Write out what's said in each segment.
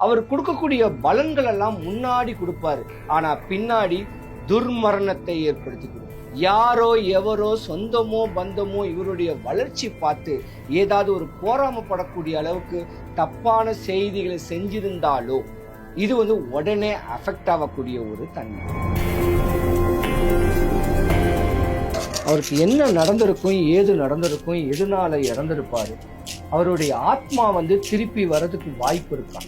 அவர் கொடுக்கக்கூடிய பலன்கள் எல்லாம் முன்னாடி கொடுப்பாரு. ஆனா பின்னாடி துர்மரணத்தை ஏற்படுத்தி கொடுக்கும் யாரோ எவரோ சொந்தமோ பந்தமோ இவருடைய வளர்ச்சி பார்த்து ஏதாவது ஒரு போராமப்படக்கூடிய அளவுக்கு தப்பான செய்திகளை செஞ்சிருந்தாலோ இது வந்து உடனே அஃபெக்ட் ஆகக்கூடிய ஒரு தன்மை. அவருக்கு என்ன நடந்திருக்கும் ஏது நடந்திருக்கும் எதனால இறந்திருப்பாரு அவருடைய ஆத்மா வந்து திருப்பி வர்றதுக்கு வாய்ப்பு இருக்கா?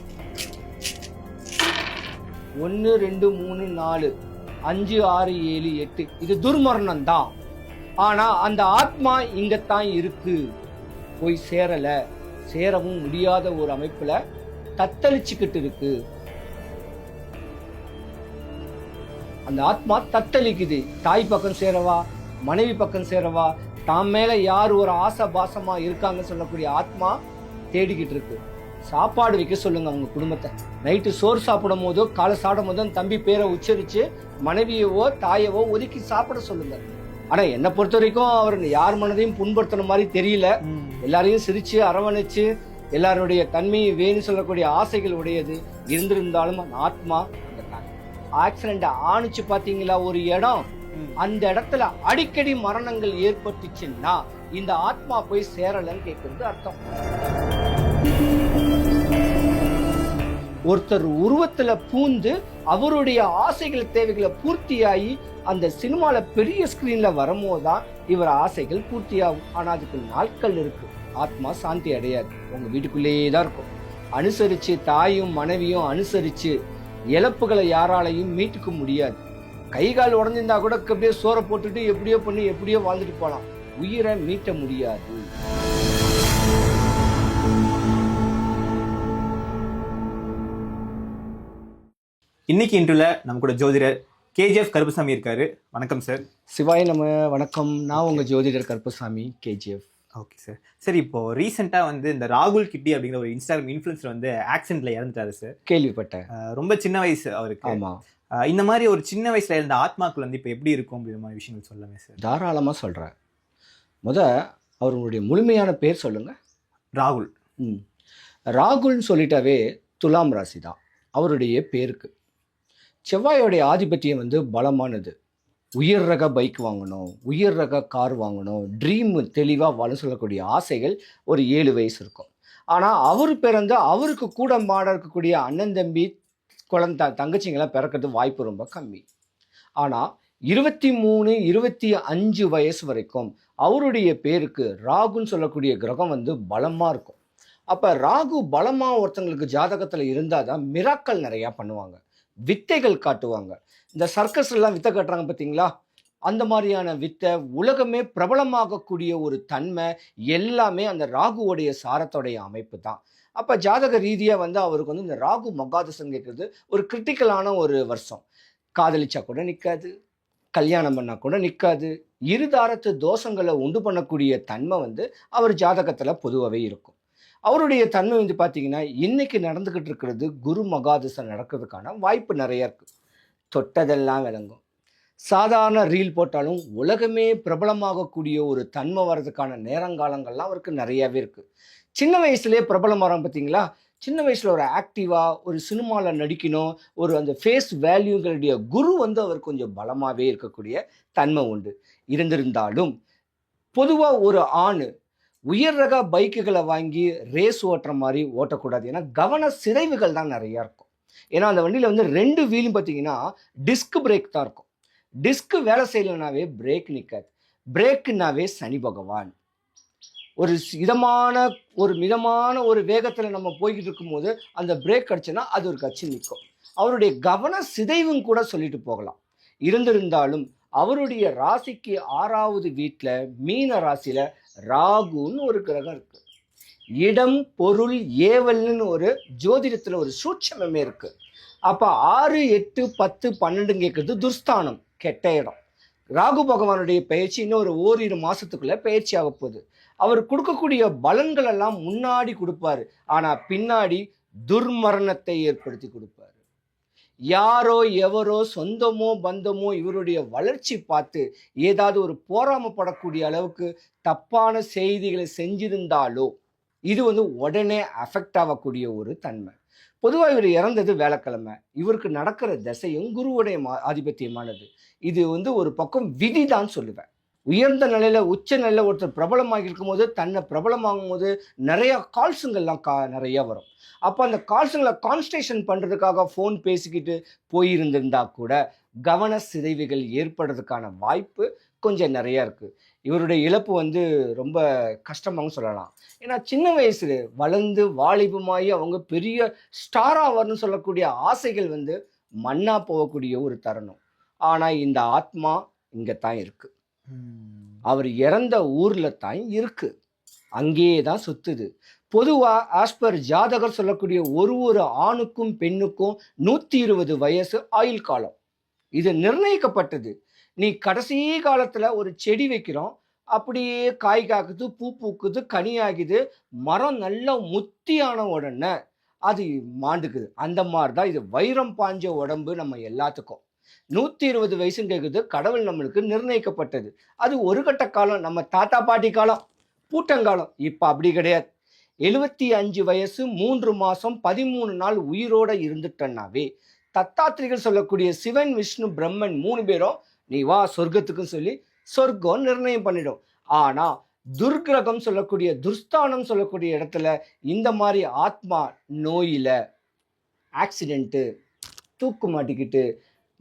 ஒன்று ரெண்டு மூணு நாலு அஞ்சு ஆறு ஏழு எட்டு. இது துர்மரணம் தான் ஆனா அந்த ஆத்மா இங்கத்தான் இருக்கு. போய் சேரல. சேரவும் முடியாத ஒரு அமைப்புல தத்தளிச்சுக்கிட்டு இருக்கு. அந்த ஆத்மா தத்தளிக்குது. தாய் பக்கம் சேரவா? மனைவி பக்கம் சேரவா? தான் மேல யார் ஒரு ஆசை பாசமா இருக்காங்க சொல்லக்கூடிய ஆத்மா தேடிக்கிட்டு இருக்கு. சாப்பாடு வைக்க சொல்லுங்க அவங்க குடும்பத்தை. நைட்டு சோறு சாப்பிடும் போதோ காலை சாப்பிடும் போதோ தம்பி பேரை உச்சரிச்சு மனைவியவோ தாயவோ ஒதுக்கி சாப்பிட சொல்லுங்க. ஆனா என்னை பொறுத்த வரைக்கும் அவர் யார் மனதையும் புண்படுத்தின மாதிரி தெரியல. எல்லாரையும் சிரிச்சு அரவணைச்சு எல்லாருடைய தன்மையை வேணும் சொல்லக்கூடிய ஆசைகள் உடையது. இருந்திருந்தாலும் அந்த ஆத்மா ஆக்சிடென்ட் ஆணிச்சு பாத்தீங்களா ஒரு இடம்? அந்த இடத்துல அடிக்கடி மரணங்கள் ஏற்பட்டுச்சுன்னா இந்த ஆத்மா போய் சேரலன்னு கேட்கறது அர்த்தம். ஒருத்தர் உருவத்துல பூந்து அவருடைய ஆசைகள் தேவைகளை பூர்த்தியாகி அந்த சினிமால பெரிய ஸ்கிரீன்ல வரும்போது தான் இவர் ஆசைகள் பூர்த்தியாகும். ஆனா அதுக்கு நாட்கள் இருக்கு. ஆத்மா சாந்தி அடையாது. உங்க வீட்டுக்குள்ளேயே தான் இருக்கும். அனுசரிச்சு தாயும் மனைவியும் அனுசரிச்சு இழப்புகளை யாராலையும் மீட்டுக்க முடியாது. கை கால் உடஞ்சிருந்தா கூட அப்படியே சோறை போட்டுட்டு எப்படியோ பண்ணி எப்படியோ வாழ்ந்துட்டு போகலாம். உயிரை மீட்ட முடியாது. இன்னைக்கு இன்றுல நம்ம கூட ஜோதிடர் கேஜிஎஃப் கருப்பசாமி இருக்காரு. வணக்கம் சார் சிவாய் நம்ம வணக்கம். நான் உங்க ஜோதிடர் கருப்பசாமி கேஜிஎஃப். ஓகே சார் சரி இப்போ ரீசெண்டாக வந்து இந்த ராகுல் கிட்டி அப்படிங்கிற ஒரு இன்ஸ்டாகிராம் இன்ஃப்ளூன்சர் வந்து ஆக்சிடென்ட்ல இறந்துட்டாரு சார் கேள்விப்பட்டேன். ரொம்ப சின்ன வயசு அவருக்கு. ஆமா. அஹ் இந்த மாதிரி ஒரு சின்ன வயசுல இருந்த ஆத்மாக்கள் வந்து இப்போ எப்படி இருக்கும் அப்படிங்கிற மாதிரி விஷயங்கள் சொல்லாமே சார் தாராளமா சொல்றேன். முத அவர்களுடைய முழுமையான பேர் சொல்லுங்க. ராகுல். ம். ராகுல்னு சொல்லிட்டாவே துலாம் ராசி தான் அவருடைய பேருக்கு. செவ்வாயோடைய ஆதிபத்தியம் வந்து பலமானது. உயர் ரக பைக் வாங்கணும் உயர் ரக கார் வாங்கணும் ட்ரீம் தெளிவாக வாழ சொல்லக்கூடிய ஆசைகள் ஒரு ஏழு வயசு இருக்கும். ஆனால் அவர் பிறந்து அவருக்கு கூட மாட இருக்கக்கூடிய அண்ணன் தம்பி குழந்த தங்கச்சிங்கெல்லாம் பிறக்கிறது வாய்ப்பு ரொம்ப கம்மி. ஆனால் இருபத்தி மூணு இருபத்தி அஞ்சு வயசு வரைக்கும் அவருடைய பேருக்கு ராகுன்னு சொல்லக்கூடிய கிரகம் வந்து பலமாக இருக்கும். அப்போ ராகு பலமாக ஒருத்தங்களுக்கு ஜாதகத்தில் இருந்தால் தான் மிராக்கள் நிறையா பண்ணுவாங்க. வித்தைகள் காட்டுவாங்க. இந்த சர்க்கஸ் எல்லாம் வித்தை காட்டுறாங்க பார்த்தீங்களா அந்த மாதிரியான வித்தை உலகமே பிரபலமாகக்கூடிய ஒரு தன்மை எல்லாமே அந்த ராகுவோடைய சாரத்தோடைய அமைப்பு தான். அப்போ ஜாதக ரீதியாக வந்து அவருக்கு வந்து இந்த ராகு மகாதசன் கேட்குறது ஒரு கிரிட்டிக்கலான ஒரு வருஷம். காதலிச்சா கூட நிற்காது கல்யாணம் பண்ணால் கூட நிற்காது இருதாரத்து தோஷங்களை உண்டு பண்ணக்கூடிய தன்மை வந்து அவர் ஜாதகத்தில் பொதுவாகவே இருக்கும். அவருடைய தன்மை வந்து பார்த்தீங்கன்னா இன்னைக்கு நடந்துக்கிட்டு இருக்கிறது குரு மகாதசம் நடக்கிறதுக்கான வாய்ப்பு நிறைய இருக்குது தொட்டதெல்லாம் விளங்கும். சாதாரண ரீல் போட்டாலும் உலகமே பிரபலமாகக்கூடிய ஒரு தன்மை வர்றதுக்கான நேரங்காலங்கள்லாம் அவருக்கு நிறையாவே இருக்குது சின்ன வயசுலேயே பிரபலம் வரோம் பார்த்தீங்களா சின்ன வயசில் ஒரு ஆக்டிவாக ஒரு சினிமாவில் நடிக்கணும் ஒரு அந்த ஃபேஸ் வேல்யூங்களுடைய குரு வந்து அவர் கொஞ்சம் பலமாகவே இருக்கக்கூடிய தன்மை உண்டு. இருந்திருந்தாலும் பொதுவாக ஒரு ஆண் உயர் ரக பைக்குகளை வாங்கி ரேஸ் ஓட்டுற மாதிரி ஓட்டக்கூடாது. ஏன்னா கவன சிதைவுகள் தான் நிறையா இருக்கும். ஏன்னா அந்த வண்டியில் வந்து ரெண்டு வீலும் பார்த்தீங்கன்னா டிஸ்க் பிரேக் தான் இருக்கும். டிஸ்க் வேலை செய்யலைனாவே பிரேக் நிற்காது பிரேக்குனாவே சனி பகவான். ஒரு இதமான ஒரு மிதமான ஒரு வேகத்தில் நம்ம போய்கிட்டு இருக்கும்போது அந்த பிரேக் அடிச்சுன்னா அது ஒரு கட்சி நிற்கும். அவருடைய கவன சிதைவும் கூட சொல்லிட்டு போகலாம். இருந்திருந்தாலும் அவருடைய ராசிக்கு ஆறாவது வீட்டில் மீன ராசியில் ராகுன்னு ஒரு கிரகம் இருக்கு. இடம் பொருள் ஏவல்னு ஒரு ஜோதிடத்தில் ஒரு சூட்சமே இருக்கு. அப்போ ஆறு எட்டு பத்து பன்னெண்டு கேட்கறது துர்ஸ்தானம் கெட்ட இடம். ராகு பகவானுடைய பயிற்சி இன்னும் ஒரு ஓரிரு மாசத்துக்குள்ள பயிற்சி ஆக போகுது. அவர் கொடுக்கக்கூடிய பலன்கள் எல்லாம் முன்னாடி கொடுப்பாரு. ஆனா பின்னாடி துர்மரணத்தை ஏற்படுத்தி கொடுப்பாரு. யாரோ எவரோ சொந்தமோ பந்தமோ இவருடைய வளர்ச்சி பார்த்து ஏதாவது ஒரு போராமப்படக்கூடிய அளவுக்கு தப்பான செய்திகளை செஞ்சிருந்தாலோ இது வந்து உடனே அஃபெக்ட் ஆகக்கூடிய ஒரு தன்மை. பொதுவாக இவர் இறந்தது வேலைக்கிழமை. இவருக்கு நடக்கிற திசையும் குருவுடைய மா ஆதிபத்தியமானது. இது வந்து ஒரு பக்கம் விதி தான் சொல்லுவேன். உயர்ந்த நிலையில் உச்ச நிலையில் ஒருத்தர் பிரபலமாக இருக்கும்போது தன்னை பிரபலமாகும் போது நிறையா கால்ஸுங்கள்லாம் கா நிறையா வரும். அப்போ அந்த கால்ஸுங்களை கான்ஸ்டேஷன் பண்ணுறதுக்காக ஃபோன் பேசிக்கிட்டு போயிருந்திருந்தா கூட கவன சிதைவுகள் ஏற்படுறதுக்கான வாய்ப்பு கொஞ்சம் நிறையா இருக்குது இவருடைய இழப்பு வந்து ரொம்ப கஷ்டமாகவும் சொல்லலாம். ஏன்னா சின்ன வயசில் வளர்ந்து வாலிபமாகி அவங்க பெரிய ஸ்டாராக வரணும்னு சொல்லக்கூடிய ஆசைகள் வந்து மண்ணாக போகக்கூடிய ஒரு தருணம். ஆனால் இந்த ஆத்மா இங்கே தான் இருக்குது அவர் இறந்த ஊர்ல தான் இருக்கு. அங்கேயே தான் சுத்துது. பொதுவா ஆஸ்பர் ஜாதகர் சொல்லக்கூடிய ஒரு ஒரு ஆணுக்கும் பெண்ணுக்கும் நூத்தி இருபது வயசு ஆயுள் காலம். இது நிர்ணயிக்கப்பட்டது. நீ கடைசி காலத்துல ஒரு செடி வைக்கிறோம். அப்படியே காய் காக்குது பூ பூக்குது கனி ஆகுது மரம் நல்லா முத்தியான உடனே அது மாண்டுக்குது. அந்த மாதிரி தான் இது வைரம் பாஞ்ச உடம்பு நம்ம எல்லாத்துக்கும். நூற்றி இருபது வயசுங்கிறது கடவுள் நம்மளுக்கு நிர்ணயிக்கப்பட்டது. அது ஒரு கட்ட காலம் நம்ம தாத்தா பாட்டி காலம் பூட்டங்காலம். இப்போ அப்படி கிடையாது. எழுபத்தி அஞ்சு வயசு மூன்று மாதம் பதிமூணு நாள் உயிரோட இருந்துட்டனாவே தத்தாத்திரிகள் சொல்லக்கூடிய சிவன் விஷ்ணு பிரம்மன் மூணு பேரும் நீ வா சொர்க்கத்துக்கும் சொல்லி சொர்க்கம் நிர்ணயம் பண்ணிடும். ஆனால் துர்கிரகம் சொல்லக்கூடிய துர்ஸ்தானம் சொல்லக்கூடிய இடத்துல இந்த மாதிரி ஆத்மா நோயில் ஆக்சிடெண்ட்டு தூக்கு மாட்டிக்கிட்டு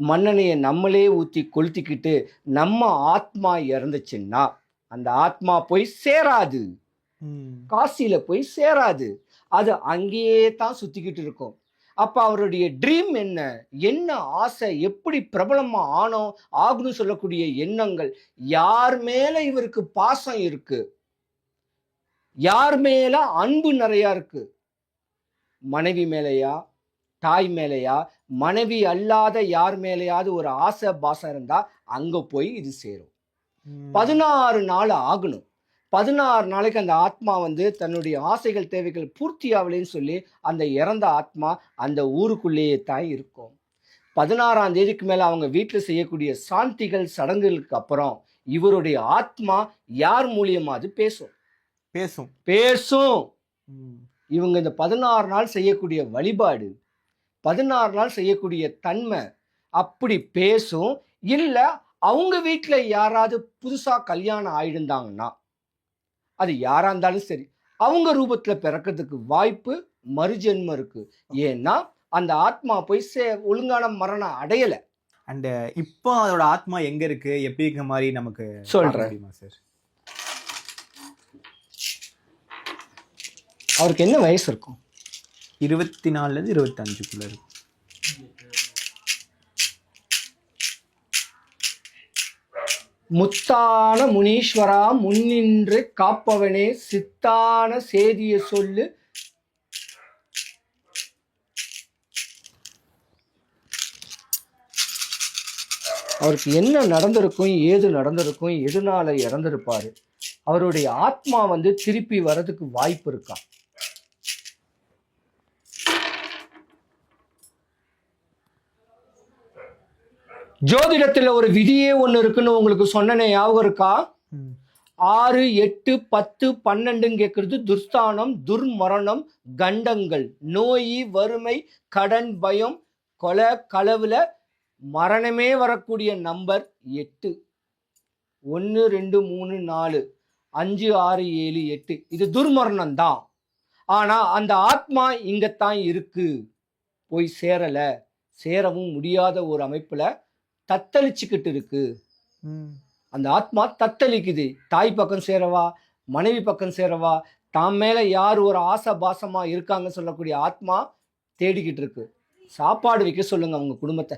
மண்ணெண்ணையை நம்மளே ஊற்றி கொளுத்திக்கிட்டு நம்ம ஆத்மா இறந்துச்சுன்னா அந்த ஆத்மா போய் சேராது. காசியில போய் சேராது. அது அங்கேயே தான் சுத்திக்கிட்டு இருக்கும். அப்ப அவருடைய ட்ரீம் என்ன? என்ன ஆசை? எப்படி பிரபலமா ஆனோம் ஆகணும்னு சொல்லக்கூடிய எண்ணங்கள் யார் மேல இவருக்கு பாசம் இருக்கு? யார் மேல அன்பு நிறைய இருக்கு? மனைவி மேலையா? தாய் மேலையா? மனைவி அல்லாத யார் மேலேயாவது ஒரு ஆசை பாசம் இருந்தா அங்க போய் இது சேரும். பதினாறு நாள் ஆகணும். பதினாறு நாளைக்கு அந்த ஆத்மா வந்து தன்னுடைய ஆசைகள் தேவைகள் பூர்த்தி ஆகலைன்னு சொல்லி அந்த இறந்த ஆத்மா அந்த ஊருக்குள்ளேயே தான் இருக்கும். பதினாறாம் தேதிக்கு மேல அவங்க வீட்டில் செய்யக்கூடிய சாந்திகள் சடங்குகளுக்கு அப்புறம் இவருடைய ஆத்மா யார் மூலியமா அது பேசும். பேசும். பேசும் இவங்க இந்த பதினாறு நாள் செய்யக்கூடிய வழிபாடு பதினாறு நாள் செய்யக்கூடிய தன்மை அப்படி பேசும். இல்லை அவங்க வீட்டில் யாராவது புதுசாக கல்யாணம் ஆயிடுந்தாங்கன்னா அது யாரா இருந்தாலும் சரி அவங்க ரூபத்தில் பிறக்கிறதுக்கு வாய்ப்பு மறுஜென்மம் இருக்கு. ஏன்னா அந்த ஆத்மா போய் சே ஒழுங்கான மரணம் அடையலை. அண்ட் இப்போ அதோட ஆத்மா எங்க இருக்கு? எப்படி இருக்க மாதிரி நமக்கு முடியுமா சார்? அவருக்கு என்ன வயசு இருக்கும்? இருபத்தி நாலுலேருந்து இருபத்தஞ்சுக்குள்ள இருக்கும் முத்தான முனீஸ்வரா முன்னின்று காப்பவனே சித்தான சேதிய சொல்லு. அவருக்கு என்ன நடந்திருக்கும் ஏது நடந்திருக்கும் எதனால இறந்திருப்பாரு? அவருடைய ஆத்மா வந்து திருப்பி வர்றதுக்கு வாய்ப்பு இருக்கா? ஜோதிடத்துல ஒரு விதியே ஒண்ணு இருக்குன்னு உங்களுக்கு சொன்னனே ஞாபகம் இருக்கா? ஆறு எட்டு பத்து பன்னெண்டுன்னு கேட்கறது துர்ஸ்தானம் துர்மரணம் கண்டங்கள். நோய் வறுமை கடன் பயம் கொலை களவுல மரணமே வரக்கூடிய நம்பர் எட்டு. ஒன்று ரெண்டு மூணு நாலு. அஞ்சு ஆறு ஏழு எட்டு. இது துர்மரணம் தான். ஆனா அந்த ஆத்மா இங்கத்தான் இருக்கு. போய் சேரல. சேரவும் முடியாத ஒரு அமைப்புல தத்தளிச்சுக்கிட்டு இருக்கு. அந்த ஆத்மா தத்தளிக்குது. தாய் பக்கம் சேரவா மனைவி பக்கம் சேரவா தான் மேல யார் ஒரு ஆசை பாசமா இருக்காங்கன்னு சொல்லக்கூடிய ஆத்மா தேடிக்கிட்டு இருக்கு. சாப்பாடு வைக்க சொல்லுங்க அவங்க குடும்பத்தை.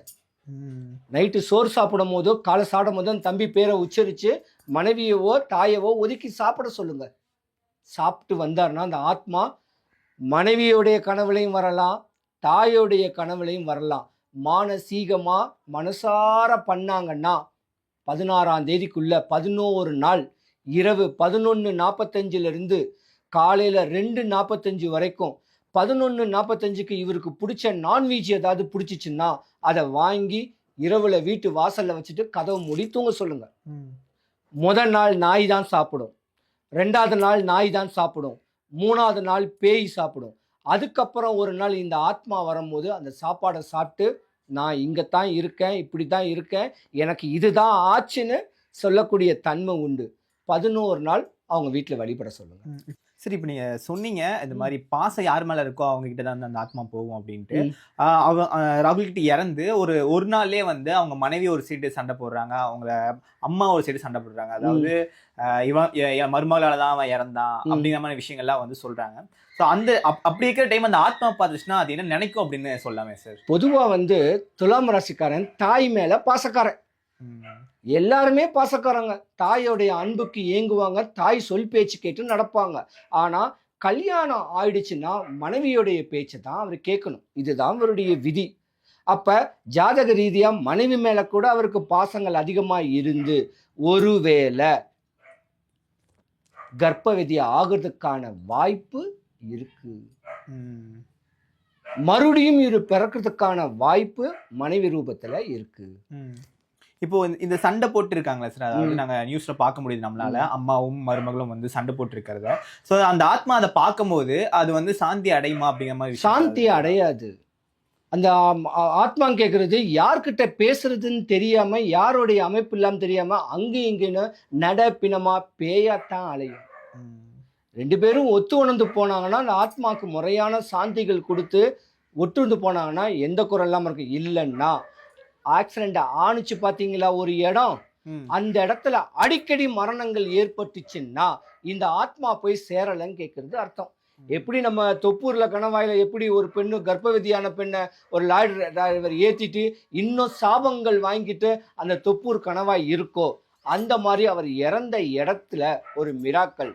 நைட்டு சோறு சாப்பிடும் போதோ காலை சாப்பிடும் போதோ தம்பி பேரை உச்சரித்து மனைவியவோ தாயவோ ஒதுக்கி சாப்பிட சொல்லுங்க. சாப்பிட்டு வந்தாருன்னா அந்த ஆத்மா மனைவியோடைய கனவுலையும் வரலாம் தாயோடைய கனவுலையும் வரலாம். மானசீகமா மனசார பண்ணாங்கன்னா பதினாறாம் தேதிக்குள்ள பதினோரு நாள் இரவு பதினொன்று நாற்பத்தஞ்சிலிருந்து காலையில் ரெண்டு நாற்பத்தஞ்சு வரைக்கும் பதினொன்று நாற்பத்தஞ்சுக்கு இவருக்கு பிடிச்ச நான்வெஜ் ஏதாவது பிடிச்சிச்சுன்னா அதை வாங்கி இரவுல வீட்டு வாசல்ல வச்சுட்டு கதவு மூடி தூங்க சொல்லுங்க. முதல் நாள் நாய் தான் சாப்பிடும். ரெண்டாவது நாள் நாய் தான் சாப்பிடும். மூணாவது நாள் பேய் சாப்பிடும். அதுக்கப்புறம் ஒரு நாள் இந்த ஆத்மா வரும்போது அந்த சாப்பாடை சாப்பிட்டு நான் இங்கே தான் இருக்கேன் இப்படி தான் இருக்கேன் எனக்கு இதுதான் ஆச்சுன்னு சொல்லக்கூடிய தன்மை உண்டு. பதினோரு நாள் அவங்க வீட்டில் வழிபட சொல்லுங்கள் சரி இப்போ நீங்க சொன்னீங்க இந்த மாதிரி பாசம் யார் மேல இருக்கோ அவங்க கிட்ட தான் அந்த ஆத்மா போகும் அப்படின்ட்டு. அவ ராகுல் கிட்ட இறந்து ஒரு ஒரு நாள்லயே வந்து அவங்க மனைவி ஒரு சைடு சண்டை போடுறாங்க. அவங்கள அம்மா ஒரு சைடு சண்டை போடுறாங்க. அதாவது இவன் என் மருமகளால தான் அவன் இறந்தான். அப்படிங்கிற மாதிரி விஷயங்கள்லாம் வந்து சொல்றாங்க. ஸோ அந்த அப்- அப்படி இருக்கிற டைம் அந்த ஆத்மா பார்த்துச்சுன்னா அது என்ன நினைக்கும் அப்படின்னு சொல்லாமே சார் பொதுவாக வந்து துலாம் ராசிக்காரன் தாய் மேலே பாசக்காரன். எல்லாருமே பாசக்காரங்க. தாயோடைய அன்புக்கு ஏங்குவாங்க. தாய் சொல் பேச்சு கேட்டு நடப்பாங்க. ஆனா கல்யாணம் ஆயிடுச்சுன்னா மனைவியோடைய பேச்சை தான் அவர் கேட்கணும். இதுதான் அவருடைய விதி. அப்ப ஜாதக ரீதியா மனைவி மேல கூட அவருக்கு பாசங்கள் அதிகமா இருந்து ஒருவேளை கர்ப்பவதி ஆகிறதுக்கான வாய்ப்பு இருக்கு. மறுபடியும் இரு பிறக்கிறதுக்கான வாய்ப்பு மனைவி ரூபத்துல இருக்கு. ம். இப்போ இந்த- சண்டை போட்டு இருக்காங்களா சார் அதாவது. நாங்க நியூஸ்ல பார்க்க முடியுது நம்மளால. அம்மாவும் மருமகளும் வந்து சண்டை போட்டு இருக்கிறத சோ அந்த ஆத்மா அதை பார்க்கும்போது அது வந்து சாந்தி அடையுமா அப்படிங்கிற மாதிரி சாந்தி அடையாது. அந்த ஆத்மா கேட்கறது யார்கிட்ட பேசுறதுன்னு தெரியாம யாருடைய அமைப்பு இல்லாம தெரியாம அங்க இங்கன்னு நட பிணமா பேயாத்தான் அலையும். ரெண்டு பேரும் ஒத்து உணர்ந்து போனாங்கன்னா அந்த ஆத்மாக்கு முறையான சாந்திகள் கொடுத்து ஒட்டுந்து போனாங்கன்னா எந்த குறை இல்லாம இருக்கு? இல்லைன்னா. ஆக்சிடென்ட் ஆணிச்சு பாத்தீங்களா? ஒரு இடம். அந்த இடத்துல அடிக்கடி மரணங்கள் ஏற்பட்டுச்சுன்னா இந்த ஆத்மா போய் சேரலைன்னு கேட்கறது அர்த்தம். எப்படி நம்ம தொப்பூர்ல கணவாயில எப்படி ஒரு பெண்ணு கர்ப்பவதியான பெண்ணை ஒரு லாரி டிரைவர் ஏத்திட்டு இன்னும் சாபங்கள் வாங்கிட்டு அந்த தொப்பூர் கணவாய் இருக்கோ? அந்த மாதிரி அவர் இறந்த இடத்துல ஒரு மிராக்கள்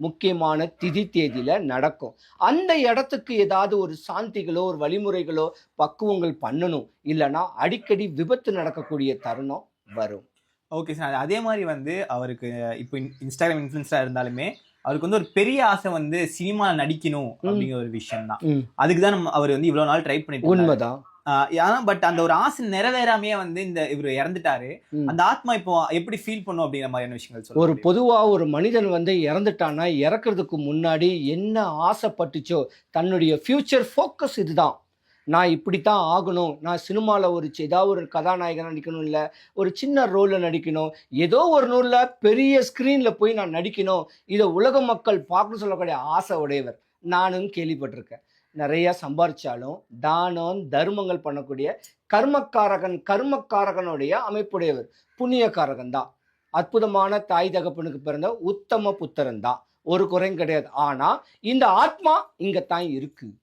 முக்கியமான திதி தேதியில நடக்கும். அந்த இடத்துக்கு ஏதாவது ஒரு சாந்திகளோ ஒரு வழிமுறைகளோ பக்குவங்கள் பண்ணணும். இல்லைன்னா அடிக்கடி விபத்து நடக்கக்கூடிய தருணம் வரும். ஓகே சார் அதே மாதிரி வந்து அவருக்கு இப்போ இன்- இன்ஸ்டாகிராம் இன்ஃபுளுன்ஸா இருந்தாலுமே அவருக்கு வந்து ஒரு பெரிய ஆசை வந்து சினிமா நடிக்கணும் அப்படிங்கிற ஒரு விஷயம் தான். அதுக்கு தான் நம்ம அவர் வந்து இவ்வளவு நாள் ட்ரை பண்ணிட்டு. உண்மைதான். ஆனா பட் அந்த ஒரு ஆசை நிறைவேறாமையே வந்து இந்த இவர் இறந்துட்டாரு. அந்த ஆத்மா இப்போ எப்படி ஃபீல் பண்ணும் அப்படிங்கிற மாதிரியான விஷயங்கள் ஒரு சொல்லுங்க பொதுவா ஒரு மனிதன் வந்து இறந்துட்டான்னா இறக்குறதுக்கு முன்னாடி என்ன ஆசைப்பட்டுச்சோ தன்னுடைய ஃபியூச்சர் ஃபோக்கஸ் இதுதான். நான் இப்படித்தான் ஆகணும். நான் சினிமாவில் ஒரு ஏதாவது ஒரு கதாநாயகன் நடிக்கணும் இல்லை ஒரு சின்ன ரோலில் நடிக்கணும். ஏதோ ஒரு நூலில் பெரிய ஸ்க்ரீனில் போய் நான் நடிக்கணும். இதை உலக மக்கள் பார்க்கணும்னு சொல்லக்கூடிய ஆசை உடையவர். நானும் கேள்விப்பட்டிருக்கேன். நிறையா சம்பாரிச்சாலும் தானம் தர்மங்கள் பண்ணக்கூடிய கர்மக்காரகன் கர்மக்காரகனுடைய அமைப்புடையவர் புண்ணியக்காரகன் தான். அற்புதமான தாய் தகப்பனுக்கு பிறந்த உத்தம புத்திரன் தான். ஒரு குறையும் கிடையாது. ஆனால் இந்த ஆத்மா இங்கே தான் இருக்குது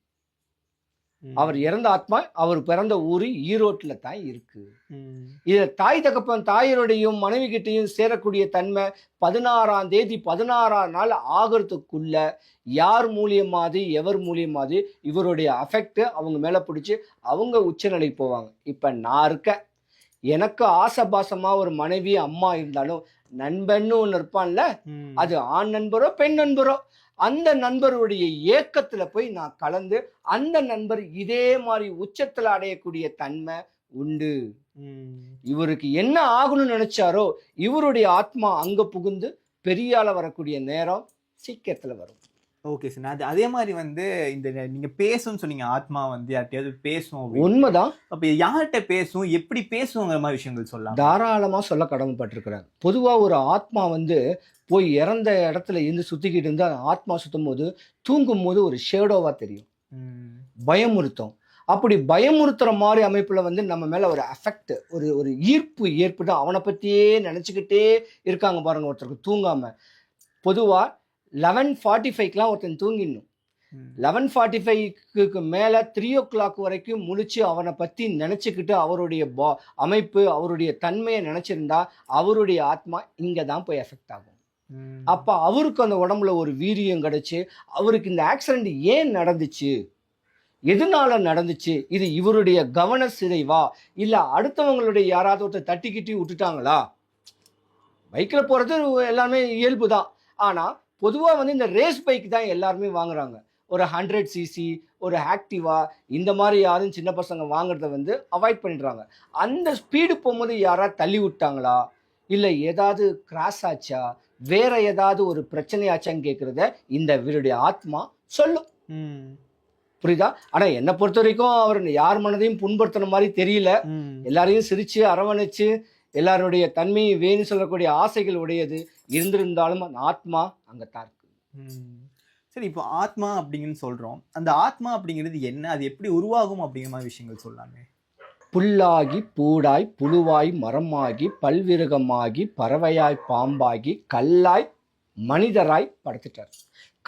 அவர் இறந்த ஆத்மா அவர் பிறந்த ஊரு ஈரோட்டில் தான் இருக்கு. இது தாய் தகப்பன் தாயருடையும் மனைவி கிட்டையும் சேரக்கூடிய தன்மை பதினாறாம் தேதி பதினாறாம் நாள் ஆகிறதுக்குள்ள யார் மூலியமாவது எவர் மூலியமாவது இவருடைய அஃபெக்ட் அவங்க மேல பிடிச்சி அவங்க உச்சநிலை போவாங்க இப்ப நான் இருக்கேன் எனக்கு ஆசபாசமா ஒரு மனைவி அம்மா இருந்தாலும் நண்பன்னு ஒன்று இருப்பான்ல. அது ஆண் நண்பரோ பெண் நண்பரோ அந்த நண்பருடைய ஏக்கத்துல போய் நான் கலந்து அந்த நண்பர் இதே மாதிரி உச்சத்துல அடையக்கூடிய தன்மை உண்டு. இவருக்கு என்ன ஆகணும்னு நினைச்சாரோ இவருடைய ஆத்மா அங்க புகுந்து பெரிய ஆள வரக்கூடிய நேரம் சீக்கிரத்துல வரும் ஓகே சார் அது அதே மாதிரி வந்து இந்த நீங்க பேசும்னு சொன்னீங்க ஆத்மா வந்து யார்கிட்டயாவது பேசும். உண்மைதான். அப்ப யார்கிட்ட பேசும் எப்படி பேசுங்கிற மாதிரி விஷயங்கள் சொல்லலாம்? தாராளமா சொல்ல கடமைப்பட்டிருக்கிறார். பொதுவா ஒரு ஆத்மா வந்து போய் இறந்த இடத்துல இருந்து சுத்திக்கிட்டு இருந்து அந்த ஆத்மா சுத்தும் போது தூங்கும் போது ஒரு ஷேடோவா தெரியும். பயமுறுத்தும். அப்படி பயமுறுத்துற மாதிரி அமைப்புல வந்து நம்ம மேல ஒரு அஃபெக்ட் ஒரு ஒரு ஈர்ப்பு ஏற்பட்டு அவனை பத்தியே நினைச்சுக்கிட்டே இருக்காங்க பாருங்க ஒருத்தருக்கு. தூங்காம. பொதுவா லெவன் ஃபார்ட்டி ஃபைவ்க்கெலாம் ஒருத்தன் தூங்கிடணும். லெவன் ஃபார்ட்டி ஃபைவ்க்கு மேலே த்ரீ ஓ கிளாக் வரைக்கும் முழிச்சு அவனை பற்றி நினச்சிக்கிட்டு அவருடைய பா அமைப்பு அவருடைய தன்மையை நினச்சிருந்தா அவருடைய ஆத்மா இங்கே தான் போய் எஃபெக்ட் ஆகும். அப்போ அவருக்கு அந்த உடம்புல ஒரு வீரியம் கிடச்சி அவருக்கு இந்த ஆக்சிடென்ட் ஏன் நடந்துச்சு? எதனால நடந்துச்சு? இது இவருடைய கவன சிதைவா? இல்லை அடுத்தவங்களுடைய யாராவது ஒருத்தர் தட்டிக்கிட்டி விட்டுட்டாங்களா? பைக்கில் போகிறது எல்லாமே இயல்பு தான் ஆனால் பொதுவாக வந்து இந்த ரேஸ் பைக் தான் எல்லாருமே வாங்குறாங்க. ஒரு ஹண்ட்ரட் சிசி ஒரு ஆக்டிவா இந்த மாதிரி யாரும் சின்ன பசங்க வாங்குறத வந்து அவாய்ட் பண்ணிடுறாங்க. அந்த ஸ்பீடு போகும்போது யாராவது தள்ளி விட்டாங்களா? இல்லை ஏதாவது கிராஸ் ஆச்சா? வேற ஏதாவது ஒரு பிரச்சனையாச்சான்னு கேட்குறத இந்த இவருடைய ஆத்மா சொல்லும். புரியுதா? ஆனா என்னை பொறுத்த வரைக்கும் அவர் யார் மனதையும் புண்படுத்தின மாதிரி தெரியல. எல்லாரையும் சிரிச்சு அரவணைச்சு எல்லாருடைய தன்மையை வேணும் சொல்லக்கூடிய ஆசைகள் உடையது. இருந்திருந்தாலும் அந்த ஆத்மா அங்கத்தான் இருக்கு. ம். சரி இப்போ ஆத்மா அப்படிங்கன்னு சொல்றோம். அந்த ஆத்மா அப்படிங்கிறது என்ன? அது எப்படி உருவாகும் அப்படிங்கிற மாதிரி விஷயங்கள் சொல்லலாமே. புல்லாகி பூடாய் புழுவாய் மரமாகி பல்விருகமாகி பறவையாய் பாம்பாகி கல்லாய் மனிதராய் படைச்சிட்டார்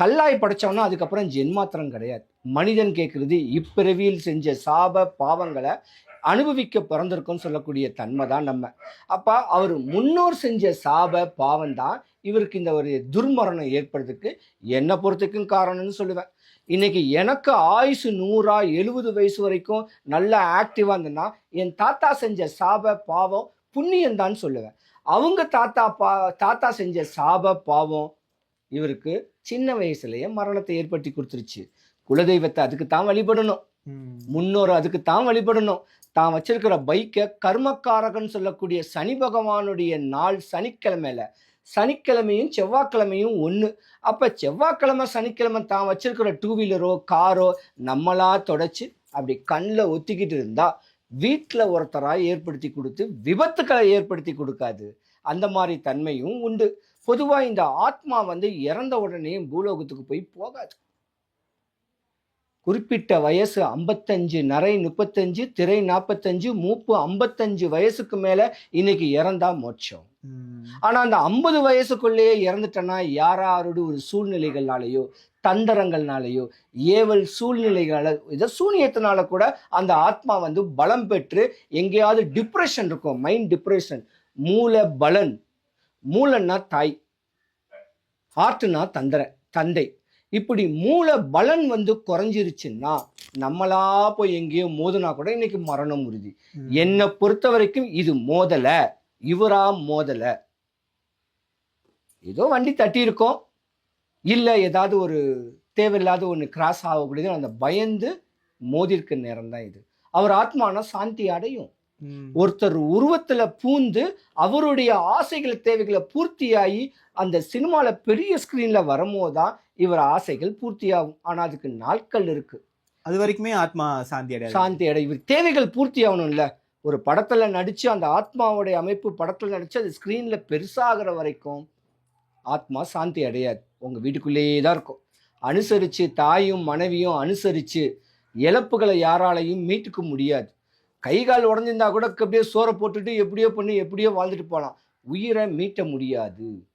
கல்லாய் படைச்சவனா அதுக்கப்புறம் ஜென்மாத்திரம் கிடையாது. மனிதன் கேட்கறது இப்பிறவியில் செஞ்ச சாப பாவங்களை அனுபவிக்க பிறந்திருக்கோம்னு சொல்லக்கூடிய தன்மை தான் நம்ம. அப்போ அவர் முன்னோர் செஞ்ச சாப பாவம் தான் இவருக்கு இந்த ஒரு துர்மரணம் ஏற்படுறதுக்கு என்னை பொறுத்துக்கும் காரணம்னு சொல்லுவேன். இன்னைக்கு எனக்கு ஆயுசு நூறா எழுபது வயசு வரைக்கும் நல்லா ஆக்டிவாக இருந்தேன்னா என் தாத்தா செஞ்ச சாப பாவம் புண்ணியம்தான் சொல்லுவேன். அவங்க தாத்தா பா தாத்தா செஞ்ச சாப பாவம் இவருக்கு சின்ன வயசுலேயே மரணத்தை ஏற்படுத்தி கொடுத்துருச்சு. குலதெய்வத்தை அதுக்கு தான் வழிபடணும். முன்னோர் அதுக்கு தான் வழிபடணும். தான் வச்சிருக்கிற பைக்கை கர்மக்காரகன் சொல்லக்கூடிய சனி பகவானுடைய நாள் சனிக்கிழமையில. சனிக்கிழமையும் செவ்வாய்க்கிழமையும் ஒன்று அப்போ செவ்வாய்க்கிழமை சனிக்கிழமை தான் வச்சிருக்கிற டூ வீலரோ காரோ நம்மளா தொடச்சி அப்படி கண்ணில் ஒத்திக்கிட்டு இருந்தா வீட்டில் ஒருத்தராக ஏற்படுத்தி கொடுத்து விபத்துக்களை ஏற்படுத்தி கொடுக்காது. அந்த மாதிரி தன்மையும் உண்டு. பொதுவாக இந்த ஆத்மா வந்து இறந்த உடனே பூலோகத்துக்கு போய் போகாது. குறிப்பிட்ட வயசு ஐம்பத்தஞ்சு நரை முப்பத்தஞ்சு திரை நாற்பத்தஞ்சு மூப்பு ஐம்பத்தஞ்சு வயசுக்கு மேல இன்னைக்கு இறந்தா மோட்சம். ம். ஆனா அந்த ஐம்பது வயசுக்குள்ளேயே இறந்துட்டேன்னா யாராரோட ஒரு சூழ்நிலைகள்னாலேயோ தந்தரங்கள்னாலேயோ ஏவல் சூழ்நிலைகளால இதை சூனியத்தினால கூட அந்த ஆத்மா வந்து பலம் பெற்று எங்கேயாவது டிப்ரெஷன் இருக்கும் மைண்ட் டிப்ரெஷன் மூல பலன். மூலன்னா தாய் ஹார்ட்னா தந்தர தந்தை. இப்படி மூல பலன் வந்து குறைஞ்சிருச்சுன்னா நம்மளா போய் எங்கேயோ மோதுனா கூட இன்னைக்கு மரணம் உறுதி. என்னை பொறுத்த வரைக்கும் இது மோதல. இவரா மோதல. ஏதோ வண்டி தட்டி இருக்கோம் இல்லை ஏதாவது ஒரு தேவையில்லாத ஒன்று கிராஸ் ஆகக்கூடியது. அந்த பயந்து மோதிருக்க நேரம் தான் இது. அவர் ஆத்மானா சாந்தி அடையும். ஒருத்தர் உருவத்துல பூந்து அவருடைய ஆசைகள் தேவைகளை பூர்த்தியாகி அந்த சினிமால பெரிய ஸ்கிரீன்ல வரும்போது தான் இவர் ஆசைகள் பூர்த்தியாகும். ஆனா அதுக்கு நாட்கள் இருக்கு. அது வரைக்குமே ஆத்மா சாந்தி அடையாது. சாந்தி அடை இவர் தேவைகள் பூர்த்தி ஆகணும்ல ஒரு படத்துல நடிச்சு அந்த ஆத்மாவுடைய அமைப்பு படத்துல நடிச்சு அது ஸ்கிரீன்ல பெருசாகிற வரைக்கும் ஆத்மா சாந்தி அடையாது. உங்க வீட்டுக்குள்ளேயே தான் இருக்கும். அனுசரிச்சு தாயும் மனைவியும் அனுசரிச்சு இழப்புகளை யாராலையும் மீட்டுக்க முடியாது. கை கால் உடஞ்சிருந்தா கூட அப்படியே சோறை போட்டுட்டு எப்படியோ பண்ணி எப்படியோ வாழ்ந்துட்டு போகலாம். உயிரை மீட்ட முடியாது.